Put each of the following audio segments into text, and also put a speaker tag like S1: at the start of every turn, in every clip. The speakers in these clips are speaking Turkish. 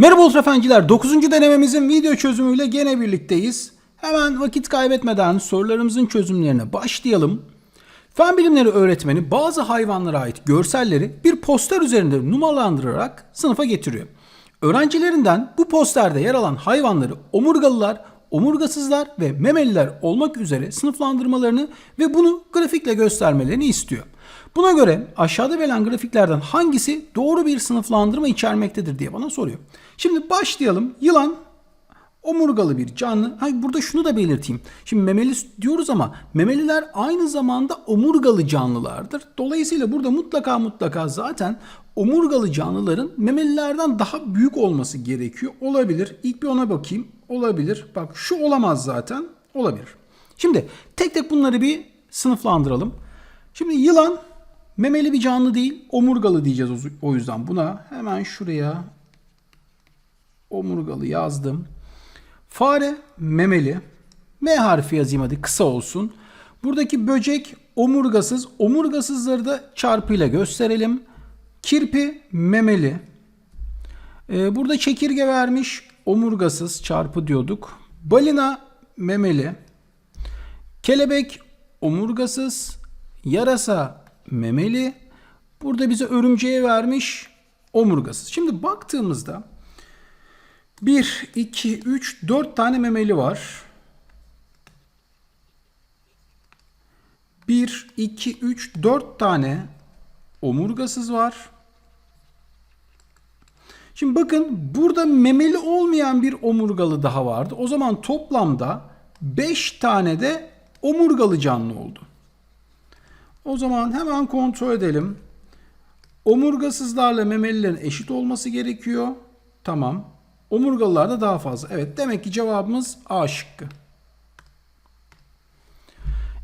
S1: Merhaba ultrafenciler. 9. denememizin video çözümüyle gene birlikteyiz. Hemen vakit kaybetmeden sorularımızın çözümlerine başlayalım. Fen bilimleri öğretmeni bazı hayvanlara ait görselleri bir poster üzerinde numaralandırarak sınıfa getiriyor. Öğrencilerinden bu posterde yer alan hayvanları omurgalılar, omurgasızlar ve memeliler olmak üzere sınıflandırmalarını ve bunu grafikle göstermelerini istiyor. Buna göre aşağıda verilen grafiklerden hangisi doğru bir sınıflandırma içermektedir diye bana soruyor. Şimdi başlayalım. Yılan omurgalı bir canlı. Hayır burada şunu da belirteyim. Şimdi memeli diyoruz ama memeliler aynı zamanda omurgalı canlılardır. Dolayısıyla burada mutlaka mutlaka zaten omurgalı canlıların memelilerden daha büyük olması gerekiyor. Olabilir. İlk bir ona bakayım. Olabilir. Bak şu olamaz zaten. Olabilir. Şimdi tek tek bunları bir sınıflandıralım. Şimdi yılan memeli bir canlı değil, omurgalı diyeceğiz o- yüzden buna. Hemen şuraya omurgalı yazdım. Fare memeli. M harfi yazayım hadi kısa olsun. Buradaki böcek omurgasız. Omurgasızları da çarpıyla gösterelim. Kirpi memeli. Ee, burada çekirge vermiş. Omurgasız çarpı diyorduk. Balina memeli. Kelebek omurgasız. Yarasa memeli. Burada bize örümceğe vermiş omurgasız. Şimdi baktığımızda 1, 2, 3, 4 tane memeli var. 1, 2, 3, 4 tane omurgasız var. Şimdi bakın burada memeli olmayan bir omurgalı daha vardı. O zaman toplamda 5 tane de omurgalı canlı oldu. O zaman hemen kontrol edelim. Omurgasızlarla memelilerin eşit olması gerekiyor. Tamam. Omurgalılarda daha fazla. Evet demek ki cevabımız A şıkkı.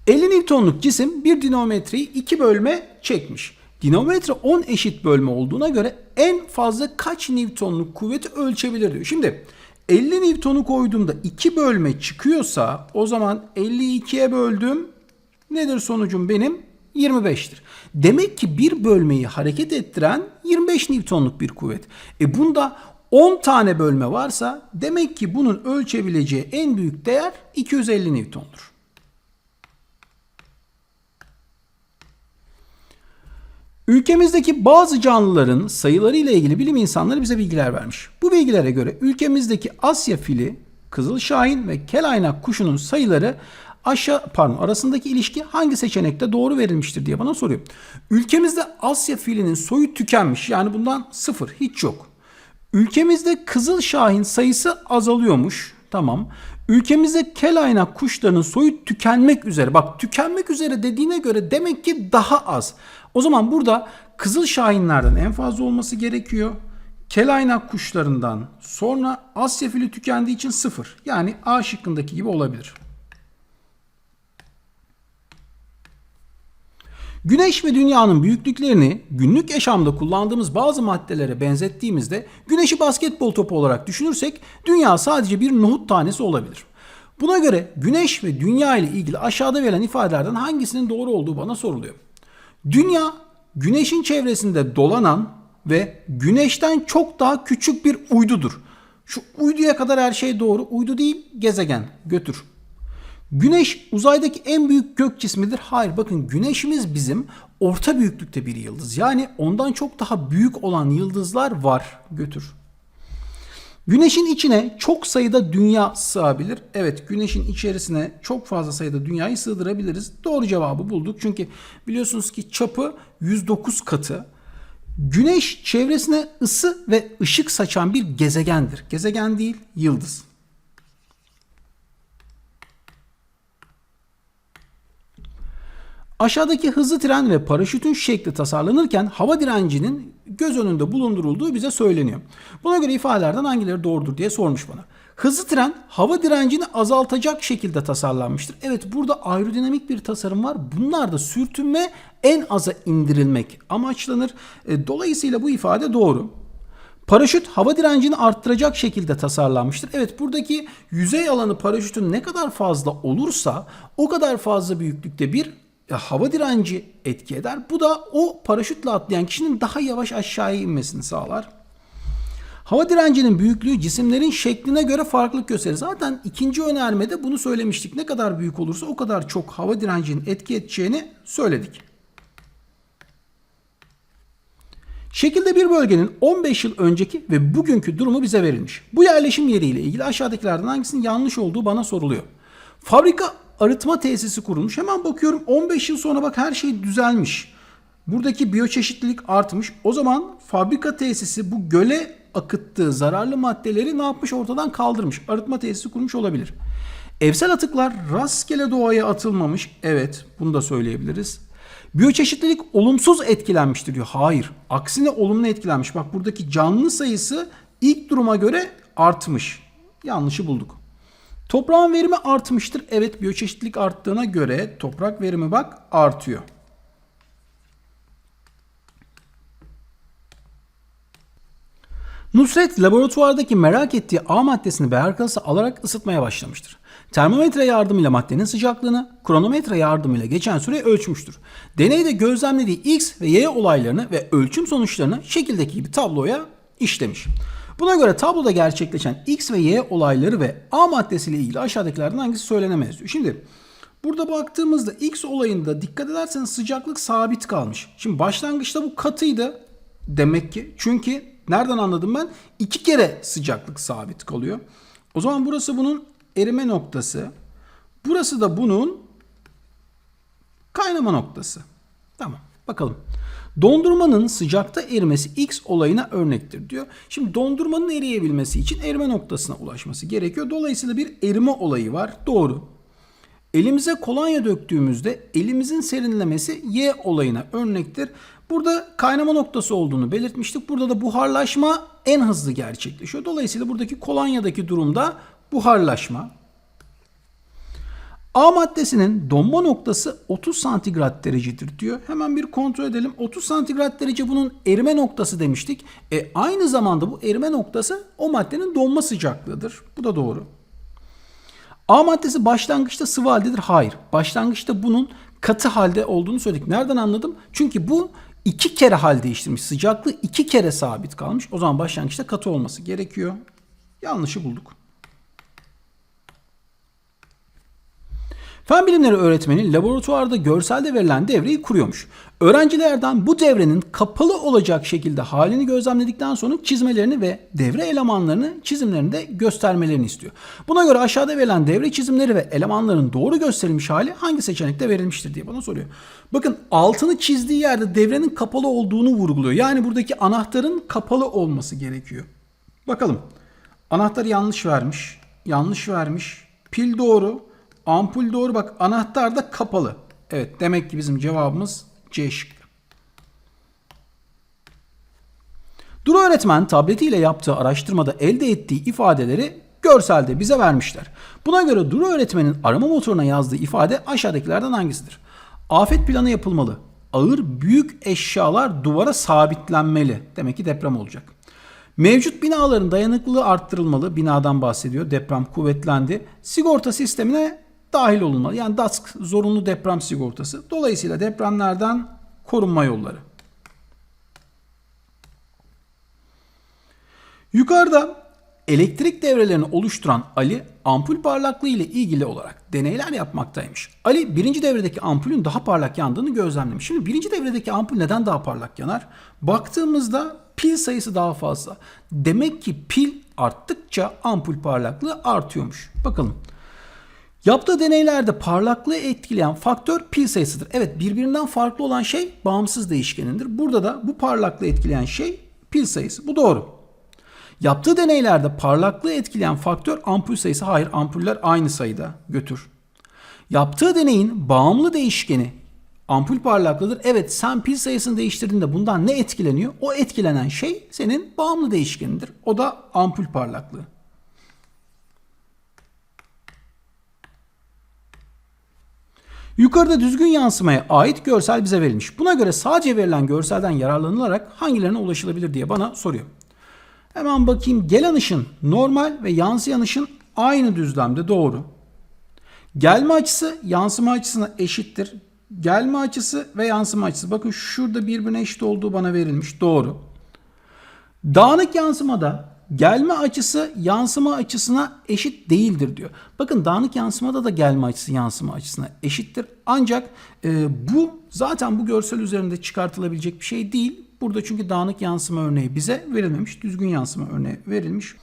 S1: 50 Newton'luk cisim bir dinamometreyi iki bölme çekmiş. Dinamometre 10 eşit bölme olduğuna göre en fazla kaç Newton'luk kuvveti ölçebilir diyor. Şimdi 50 Newton'u koyduğumda 2 bölme çıkıyorsa o zaman 50'yi 2'ye böldüm. Nedir sonucum benim? 25'tir. Demek ki bir bölmeyi hareket ettiren 25 Newton'luk bir kuvvet. E bunda 10 tane bölme varsa demek ki bunun ölçebileceği en büyük değer 250 Newton'dur. Ülkemizdeki bazı canlıların sayıları ile ilgili bilim insanları bize bilgiler vermiş. Bu bilgilere göre ülkemizdeki Asya fili, Kızıl Şahin ve Kelaynak kuşunun sayıları aşağı pardon arasındaki ilişki hangi seçenekte doğru verilmiştir diye bana soruyor. Ülkemizde Asya filinin soyu tükenmiş. Yani bundan sıfır hiç yok. Ülkemizde Kızıl Şahin sayısı azalıyormuş. Tamam. Ülkemizde kelaynak kuşlarının soyu tükenmek üzere. Bak tükenmek üzere dediğine göre demek ki daha az. O zaman burada Kızıl Şahinlerden en fazla olması gerekiyor. Kelaynak kuşlarından sonra Asya fili tükendiği için sıfır. Yani A şıkkındaki gibi olabilir. Güneş ve dünyanın büyüklüklerini günlük yaşamda kullandığımız bazı maddelere benzettiğimizde güneşi basketbol topu olarak düşünürsek dünya sadece bir nohut tanesi olabilir. Buna göre güneş ve dünya ile ilgili aşağıda verilen ifadelerden hangisinin doğru olduğu bana soruluyor. Dünya güneşin çevresinde dolanan ve güneşten çok daha küçük bir uydudur. Şu uyduya kadar her şey doğru. Uydu değil gezegen götür. Güneş uzaydaki en büyük gök cismidir. Hayır bakın güneşimiz bizim orta büyüklükte bir yıldız. Yani ondan çok daha büyük olan yıldızlar var. Götür. Güneşin içine çok sayıda dünya sığabilir. Evet güneşin içerisine çok fazla sayıda dünyayı sığdırabiliriz. Doğru cevabı bulduk. Çünkü biliyorsunuz ki çapı 109 katı. Güneş çevresine ısı ve ışık saçan bir gezegendir. Gezegen değil, yıldız. Aşağıdaki hızlı tren ve paraşütün şekli tasarlanırken hava direncinin göz önünde bulundurulduğu bize söyleniyor. Buna göre ifadelerden hangileri doğrudur diye sormuş bana. Hızlı tren hava direncini azaltacak şekilde tasarlanmıştır. Evet burada aerodinamik bir tasarım var. Bunlar da sürtünme en aza indirilmek amaçlanır. E, Dolayısıyla bu ifade doğru. Paraşüt hava direncini arttıracak şekilde tasarlanmıştır. Evet buradaki yüzey alanı paraşütün ne kadar fazla olursa o kadar fazla büyüklükte bir hava direnci etki eder. Bu da o paraşütle atlayan kişinin daha yavaş aşağıya inmesini sağlar. Hava direncinin büyüklüğü cisimlerin şekline göre farklılık gösterir. Zaten ikinci önermede bunu söylemiştik. Ne kadar büyük olursa o kadar çok hava direncinin etki edeceğini söyledik. Şekilde bir bölgenin 15 yıl önceki ve bugünkü durumu bize verilmiş. Bu yerleşim yeriyle ilgili aşağıdakilerden hangisinin yanlış olduğu bana soruluyor. Fabrika arıtma tesisi kurulmuş. Hemen bakıyorum 15 yıl sonra bak her şey düzelmiş. Buradaki biyoçeşitlilik artmış. O zaman fabrika tesisi bu göle akıttığı zararlı maddeleri ne yapmış ortadan kaldırmış. Arıtma tesisi kurmuş olabilir. Evsel atıklar rastgele doğaya atılmamış. Evet bunu da söyleyebiliriz. Biyoçeşitlilik olumsuz etkilenmiştir diyor. Hayır. Aksine olumlu etkilenmiş. Bak buradaki canlı sayısı ilk duruma göre artmış. Yanlışı bulduk. Toprağın verimi artmıştır. Evet biyoçeşitlilik arttığına göre toprak verimi bak artıyor. Nusret laboratuvardaki merak ettiği A maddesini beher kası alarak ısıtmaya başlamıştır. Termometre yardımıyla maddenin sıcaklığını, kronometre yardımıyla geçen süreyi ölçmüştür. Deneyde gözlemlediği X ve Y olaylarını ve ölçüm sonuçlarını şekildeki gibi tabloya işlemiş. Buna göre tabloda gerçekleşen X ve Y olayları ve A maddesiyle ilgili aşağıdakilerden hangisi söylenemez diyor. Şimdi burada baktığımızda X olayında dikkat ederseniz sıcaklık sabit kalmış. Şimdi başlangıçta bu katıydı demek ki. Çünkü nereden anladım ben? İki kere sıcaklık sabit kalıyor. O zaman burası bunun erime noktası. Burası da bunun kaynama noktası. Tamam bakalım. Dondurmanın sıcakta erimesi X olayına örnektir diyor. Şimdi dondurmanın eriyebilmesi için erime noktasına ulaşması gerekiyor. Dolayısıyla bir erime olayı var. Doğru. Elimize kolonya döktüğümüzde elimizin serinlemesi Y olayına örnektir. Burada kaynama noktası olduğunu belirtmiştik. Burada da buharlaşma en hızlı gerçekleşiyor. Dolayısıyla buradaki kolonyadaki durumda buharlaşma. A maddesinin donma noktası 30 santigrat derecedir diyor. Hemen bir kontrol edelim. 30 santigrat derece bunun erime noktası demiştik. E, aynı zamanda bu erime noktası o maddenin donma sıcaklığıdır. Bu da doğru. A maddesi başlangıçta sıvı haldedir. Hayır. Başlangıçta bunun katı halde olduğunu söyledik. Nereden anladım? Çünkü bu iki kere hal değiştirmiş. Sıcaklığı iki kere sabit kalmış. O zaman başlangıçta katı olması gerekiyor. Yanlışı bulduk. Fen bilimleri öğretmeni laboratuvarda görselde verilen devreyi kuruyormuş. Öğrencilerden bu devrenin kapalı olacak şekilde halini gözlemledikten sonra çizmelerini ve devre elemanlarını çizimlerini de göstermelerini istiyor. Buna göre aşağıda verilen devre çizimleri ve elemanların doğru gösterilmiş hali hangi seçenekte verilmiştir diye bana soruyor. Bakın altını çizdiği yerde devrenin kapalı olduğunu vurguluyor. Yani buradaki anahtarın kapalı olması gerekiyor. Bakalım. Anahtarı yanlış vermiş. Yanlış vermiş. Pil doğru. Ampul doğru bak anahtar da kapalı. Evet demek ki bizim cevabımız C şıkkı. Duru öğretmen tabletiyle yaptığı araştırmada elde ettiği ifadeleri görselde bize vermişler. Buna göre Duru öğretmenin arama motoruna yazdığı ifade aşağıdakilerden hangisidir? Afet planı yapılmalı. Ağır büyük eşyalar duvara sabitlenmeli. Demek ki deprem olacak. Mevcut binaların dayanıklılığı arttırılmalı. Binadan bahsediyor. Deprem kuvvetlendi. Sigorta sistemine dahil olunmalı. Yani DASK zorunlu deprem sigortası. Dolayısıyla depremlerden korunma yolları. Yukarıda elektrik devrelerini oluşturan Ali ampul parlaklığı ile ilgili olarak deneyler yapmaktaymış. Ali birinci devredeki ampulün daha parlak yandığını gözlemlemiş. Şimdi birinci devredeki ampul neden daha parlak yanar? Baktığımızda pil sayısı daha fazla. Demek ki pil arttıkça ampul parlaklığı artıyormuş. Bakalım. Yaptığı deneylerde parlaklığı etkileyen faktör pil sayısıdır. Evet birbirinden farklı olan şey bağımsız değişkenindir. Burada da bu parlaklığı etkileyen şey pil sayısı. Bu doğru. Yaptığı deneylerde parlaklığı etkileyen faktör ampul sayısı. Hayır ampuller aynı sayıda götür. Yaptığı deneyin bağımlı değişkeni ampul parlaklığıdır. Evet sen pil sayısını değiştirdiğinde bundan ne etkileniyor? O etkilenen şey senin bağımlı değişkenidir. O da ampul parlaklığı. Yukarıda düzgün yansımaya ait görsel bize verilmiş. Buna göre sadece verilen görselden yararlanılarak hangilerine ulaşılabilir diye bana soruyor. Hemen bakayım gelen ışın normal ve yansıyan ışın aynı düzlemde doğru. Gelme açısı yansıma açısına eşittir. Gelme açısı ve yansıma açısı. Bakın şurada birbirine eşit olduğu bana verilmiş. Doğru. Dağınık yansımada gelme açısı yansıma açısına eşit değildir diyor. Bakın dağınık yansımada da gelme açısı yansıma açısına eşittir. Ancak e, bu zaten bu görsel üzerinde çıkartılabilecek bir şey değil. Burada çünkü dağınık yansıma örneği bize verilmemiş. Düzgün yansıma örneği verilmiş.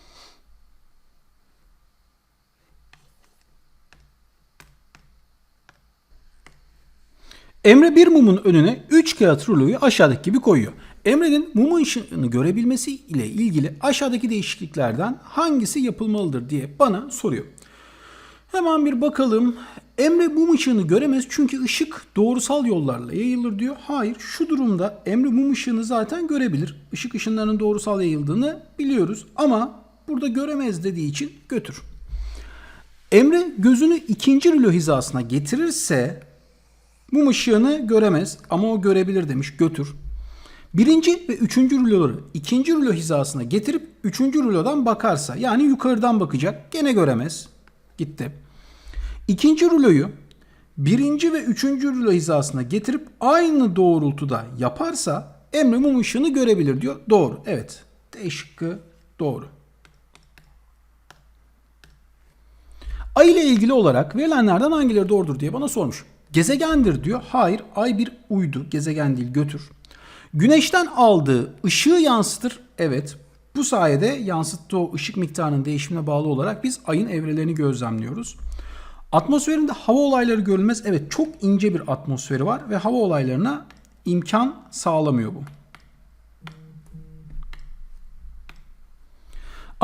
S1: Emre bir mumun önüne 3 kağıt ruloyu aşağıdaki gibi koyuyor. Emre'nin mumun ışığını görebilmesi ile ilgili aşağıdaki değişikliklerden hangisi yapılmalıdır diye bana soruyor. Hemen bir bakalım. Emre mum ışığını göremez çünkü ışık doğrusal yollarla yayılır diyor. Hayır şu durumda Emre mum ışığını zaten görebilir. Işık ışınlarının doğrusal yayıldığını biliyoruz ama burada göremez dediği için götür. Emre gözünü ikinci rulo hizasına getirirse mum ışığını göremez ama o görebilir demiş götür. Birinci ve üçüncü ruloları ikinci rulo hizasına getirip üçüncü rulodan bakarsa yani yukarıdan bakacak gene göremez. Gitti. İkinci ruloyu birinci ve üçüncü rulo hizasına getirip aynı doğrultuda yaparsa Emre mum ışığını görebilir diyor. Doğru. Evet. D şıkkı doğru. Ay ile ilgili olarak verilenlerden hangileri doğrudur diye bana sormuş. Gezegendir diyor. Hayır ay bir uydu. Gezegen değil götür. Güneşten aldığı ışığı yansıtır. Evet. Bu sayede yansıttığı o ışık miktarının değişimine bağlı olarak biz ayın evrelerini gözlemliyoruz. Atmosferinde hava olayları görülmez. Evet çok ince bir atmosferi var ve hava olaylarına imkan sağlamıyor bu.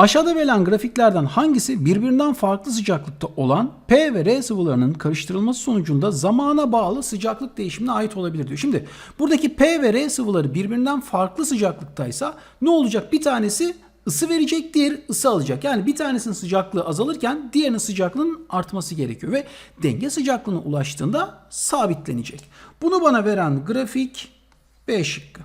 S1: Aşağıda verilen grafiklerden hangisi birbirinden farklı sıcaklıkta olan P ve R sıvılarının karıştırılması sonucunda zamana bağlı sıcaklık değişimine ait olabilir diyor. Şimdi buradaki P ve R sıvıları birbirinden farklı sıcaklıktaysa ne olacak? Bir tanesi ısı verecek, diğer ısı alacak. Yani bir tanesinin sıcaklığı azalırken diğerinin sıcaklığının artması gerekiyor ve denge sıcaklığına ulaştığında sabitlenecek. Bunu bana veren grafik B şıkkı.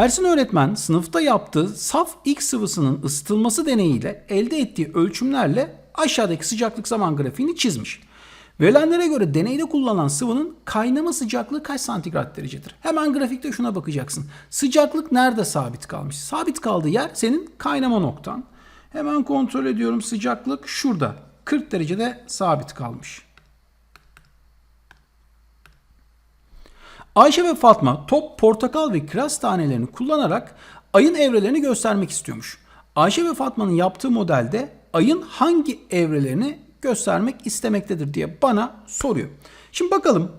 S1: Ersin öğretmen sınıfta yaptığı saf X sıvısının ısıtılması deneyiyle elde ettiği ölçümlerle aşağıdaki sıcaklık zaman grafiğini çizmiş. Verilenlere göre deneyde kullanılan sıvının kaynama sıcaklığı kaç santigrat derecedir? Hemen grafikte şuna bakacaksın. Sıcaklık nerede sabit kalmış? Sabit kaldığı yer senin kaynama noktan. Hemen kontrol ediyorum sıcaklık şurada. 40 derecede sabit kalmış. Ayşe ve Fatma top, portakal ve kiraz tanelerini kullanarak ayın evrelerini göstermek istiyormuş. Ayşe ve Fatma'nın yaptığı modelde ayın hangi evrelerini göstermek istemektedir diye bana soruyor. Şimdi bakalım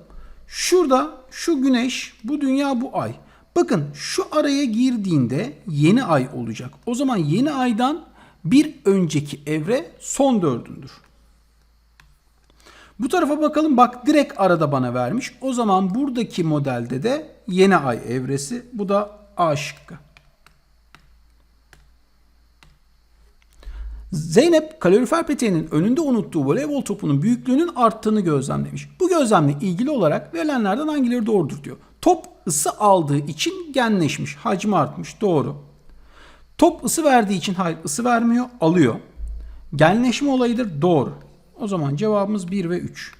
S1: şurada şu güneş, bu dünya, bu ay. Bakın şu araya girdiğinde yeni ay olacak. O zaman yeni aydan bir önceki evre son dördündür. Bu tarafa bakalım bak direkt arada bana vermiş. O zaman buradaki modelde de yeni ay evresi. Bu da A şıkkı. Zeynep kalorifer peteğinin önünde unuttuğu voleybol topunun büyüklüğünün arttığını gözlemlemiş. Bu gözlemle ilgili olarak verilenlerden hangileri doğrudur diyor. Top ısı aldığı için genleşmiş, hacmi artmış. Doğru. Top ısı verdiği için hayır ısı vermiyor, alıyor. Genleşme olayıdır. Doğru. O zaman cevabımız 1 ve 3.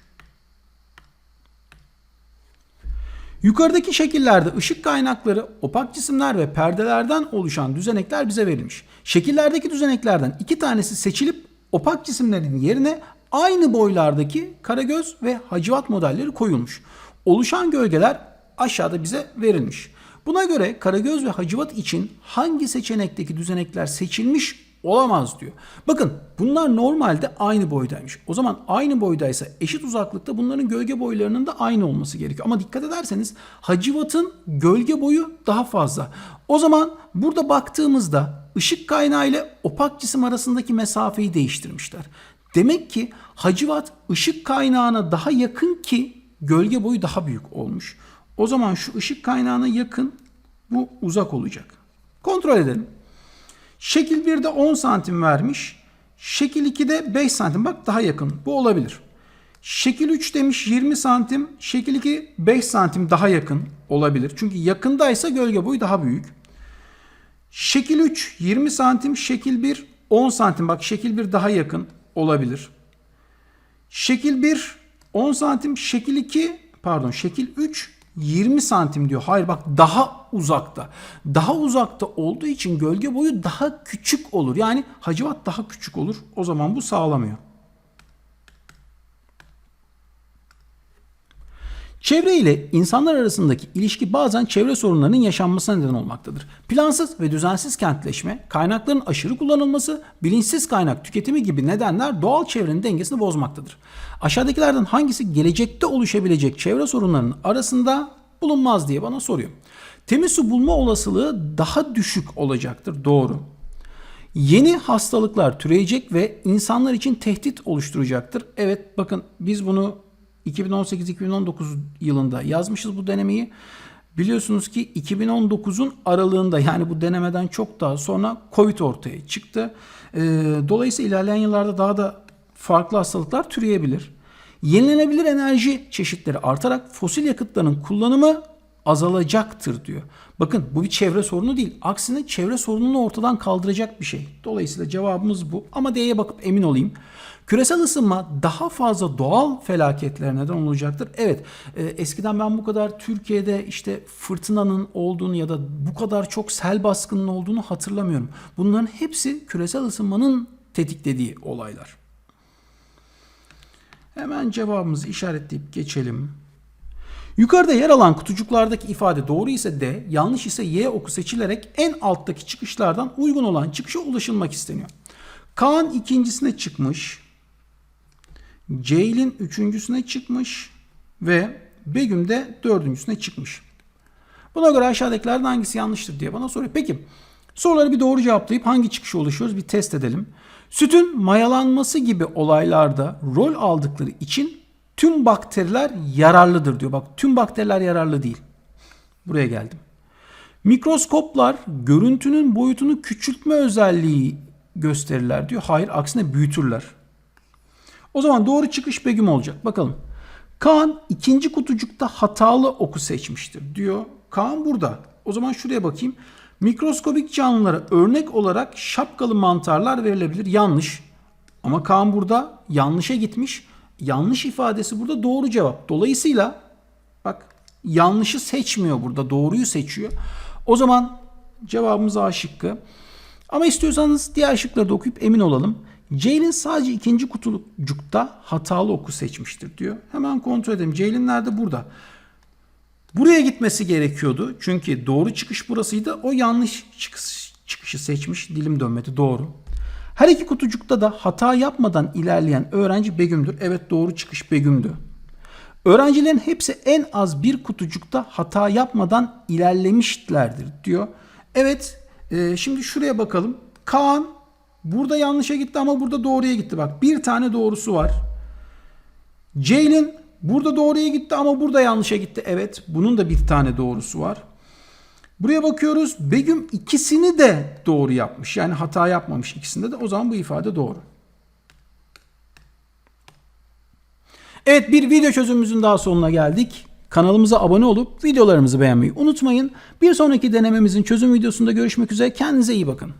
S1: Yukarıdaki şekillerde ışık kaynakları, opak cisimler ve perdelerden oluşan düzenekler bize verilmiş. Şekillerdeki düzeneklerden iki tanesi seçilip opak cisimlerin yerine aynı boylardaki karagöz ve hacivat modelleri koyulmuş. Oluşan gölgeler aşağıda bize verilmiş. Buna göre karagöz ve hacivat için hangi seçenekteki düzenekler seçilmiş olamaz diyor. Bakın bunlar normalde aynı boydaymış. O zaman aynı boydaysa eşit uzaklıkta bunların gölge boylarının da aynı olması gerekiyor. Ama dikkat ederseniz hacivatın gölge boyu daha fazla. O zaman burada baktığımızda ışık kaynağı ile opak cisim arasındaki mesafeyi değiştirmişler. Demek ki hacivat ışık kaynağına daha yakın ki gölge boyu daha büyük olmuş. O zaman şu ışık kaynağına yakın bu uzak olacak. Kontrol edelim. Şekil 1'de 10 santim vermiş. Şekil 2'de 5 santim. Bak daha yakın. Bu olabilir. Şekil 3 demiş 20 santim. Şekil 2 5 santim daha yakın olabilir. Çünkü yakındaysa gölge boyu daha büyük. Şekil 3 20 santim. Şekil 1 10 santim. Bak şekil 1 daha yakın olabilir. Şekil 1 10 santim. Şekil 2 pardon şekil 3 20 santim diyor. Hayır bak daha uzakta. Daha uzakta olduğu için gölge boyu daha küçük olur. Yani Hacivat daha küçük olur. O zaman bu sağlamıyor. Çevre ile insanlar arasındaki ilişki bazen çevre sorunlarının yaşanmasına neden olmaktadır. Plansız ve düzensiz kentleşme, kaynakların aşırı kullanılması, bilinçsiz kaynak tüketimi gibi nedenler doğal çevrenin dengesini bozmaktadır. Aşağıdakilerden hangisi gelecekte oluşabilecek çevre sorunlarının arasında bulunmaz diye bana soruyor. Temiz su bulma olasılığı daha düşük olacaktır. Doğru. Yeni hastalıklar türeyecek ve insanlar için tehdit oluşturacaktır. Evet bakın biz bunu 2018-2019 yılında yazmışız bu denemeyi. Biliyorsunuz ki 2019'un aralığında yani bu denemeden çok daha sonra Covid ortaya çıktı. Ee, dolayısıyla ilerleyen yıllarda daha da farklı hastalıklar türeyebilir. Yenilenebilir enerji çeşitleri artarak fosil yakıtların kullanımı azalacaktır diyor. Bakın bu bir çevre sorunu değil. Aksine çevre sorununu ortadan kaldıracak bir şey. Dolayısıyla cevabımız bu. Ama D'ye bakıp emin olayım. Küresel ısınma daha fazla doğal felaketlere neden olacaktır. Evet e, eskiden ben bu kadar Türkiye'de işte fırtınanın olduğunu ya da bu kadar çok sel baskının olduğunu hatırlamıyorum. Bunların hepsi küresel ısınmanın tetiklediği olaylar. Hemen cevabımızı işaretleyip geçelim. Yukarıda yer alan kutucuklardaki ifade doğru ise D, yanlış ise Y oku seçilerek en alttaki çıkışlardan uygun olan çıkışa ulaşılmak isteniyor. Kaan ikincisine çıkmış. Ceylin üçüncüsüne çıkmış. Ve Begüm de dördüncüsüne çıkmış. Buna göre aşağıdakilerden hangisi yanlıştır diye bana soruyor. Peki soruları bir doğru cevaplayıp hangi çıkışa ulaşıyoruz bir test edelim. Sütün mayalanması gibi olaylarda rol aldıkları için tüm bakteriler yararlıdır diyor. Bak tüm bakteriler yararlı değil. Buraya geldim. Mikroskoplar görüntünün boyutunu küçültme özelliği gösterirler diyor. Hayır aksine büyütürler. O zaman doğru çıkış Begüm olacak. Bakalım. Kaan ikinci kutucukta hatalı oku seçmiştir diyor. Kaan burada. O zaman şuraya bakayım. Mikroskobik canlılara örnek olarak şapkalı mantarlar verilebilir. Yanlış. Ama Kaan burada yanlışa gitmiş. Yanlış ifadesi burada doğru cevap. Dolayısıyla bak yanlışı seçmiyor burada. Doğruyu seçiyor. O zaman cevabımız A şıkkı. Ama istiyorsanız diğer şıkları da okuyup emin olalım. Ceylin sadece ikinci kutucukta hatalı oku seçmiştir diyor. Hemen kontrol edelim. Ceylin nerede? Burada. Buraya gitmesi gerekiyordu. Çünkü doğru çıkış burasıydı. O yanlış çıkış, çıkışı seçmiş. Dilim dönmedi. Doğru. Her iki kutucukta da hata yapmadan ilerleyen öğrenci Begüm'dür. Evet doğru çıkış Begüm'dü. Öğrencilerin hepsi en az bir kutucukta hata yapmadan ilerlemişlerdir diyor. Evet e, şimdi şuraya bakalım. Kaan burada yanlışa gitti ama burada doğruya gitti. Bak bir tane doğrusu var. Ceylin burada doğruya gitti ama burada yanlışa gitti. Evet bunun da bir tane doğrusu var. Buraya bakıyoruz. Begüm ikisini de doğru yapmış. Yani hata yapmamış ikisinde de. O zaman bu ifade doğru. Evet bir video çözümümüzün daha sonuna geldik. Kanalımıza abone olup videolarımızı beğenmeyi unutmayın. Bir sonraki denememizin çözüm videosunda görüşmek üzere. Kendinize iyi bakın.